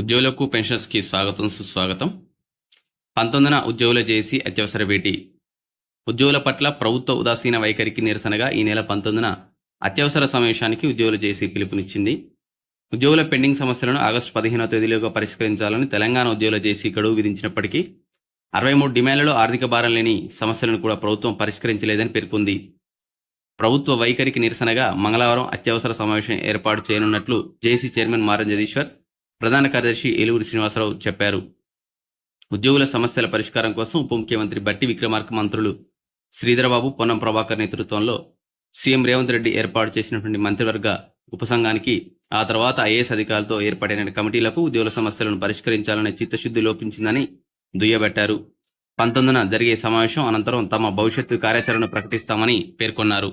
ఉద్యోగులకు పెన్షన్స్కి స్వాగతం సుస్వాగతం. పంతొమ్మిదిన ఉద్యోగుల చేసి అత్యవసర భేటీ. ఉద్యోగుల పట్ల ప్రభుత్వ ఉదాసీన వైఖరికి నిరసనగా ఈ నెల పంతొమ్మిదిన అత్యవసర సమావేశానికి ఉద్యోగుల చేసి పిలుపునిచ్చింది. ఉద్యోగుల పెండింగ్ సమస్యలను ఆగస్టు పదిహేనవ తేదీలోగా పరిష్కరించాలని తెలంగాణ ఉద్యోగుల చేసి గడువు విధించినప్పటికీ అరవై మూడు డిమాండ్లలో ఆర్థిక భారం లేని సమస్యలను కూడా ప్రభుత్వం పరిష్కరించలేదని పేర్కొంది. ప్రభుత్వ వైఖరికి నిరసనగా మంగళవారం అత్యవసర సమావేశం ఏర్పాటు చేయనున్నట్లు జేసీ చైర్మన్ మారం జగదీశ్వర్ ప్రధాన కార్యదర్శి ఏలూరు శ్రీనివాసరావు చెప్పారు. ఉద్యోగుల సమస్యల పరిష్కారం కోసం ఉప ముఖ్యమంత్రి బట్టి విక్రమార్క మంత్రులు శ్రీధరబాబు పొన్నం ప్రభాకర్ నేతృత్వంలో సీఎం రేవంత్ రెడ్డి ఏర్పాటు చేసినటువంటి మంత్రివర్గ ఉపసంఘానికి ఆ తర్వాత ఐఏఎస్ అధికారులతో ఏర్పడిన కమిటీలకు ఉద్యోగుల సమస్యలను పరిష్కరించాలనే చిత్తశుద్ధి లోపించిందని దుయ్యబట్టారు. పంతొమ్మిదిన జరిగే సమావేశం అనంతరం తమ భవిష్యత్తు కార్యాచరణను ప్రకటిస్తామని పేర్కొన్నారు.